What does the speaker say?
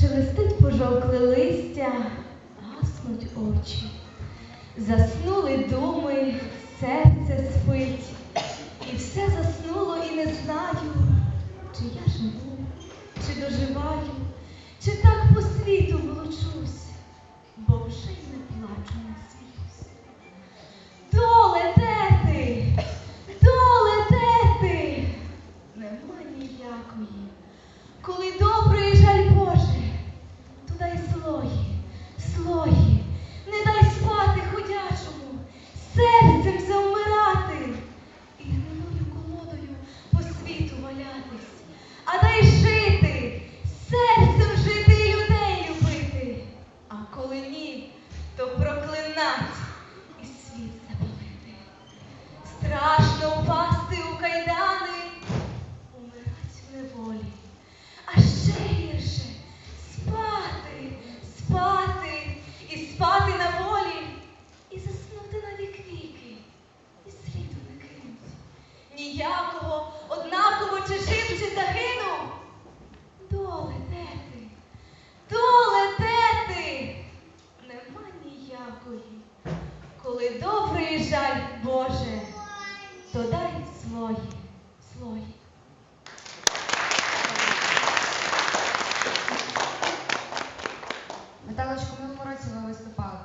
шелестить пожовкле листя, гаснуть очі. Заснули думи, серце спить, і все заснуло, і не знаю, чи я живу, чи доживаю, чи так по світу волочусь, бо вже й не плачу, не сміюсь. Доле, де ти? Доле, де ти? Нема ніякої. Коли добрий жаль Боже, то дай слої, слої, не дай спати ходячому, серцем завмирати і гнилою колодою по світу валятись, а дай жити, серцем жити і людей любити. А коли ні, то проклинать і світ запалити. Страшно впасти у кайдани, умирать в неволі. А ще гірше спати, спати і спати на волі, і заснути на вік і світу не кинуть. Ніякого, однаково чи жив, чи загинув, Муки жаль, Боже, то дай слої, слої. Наталочку, ми в році ви виступали.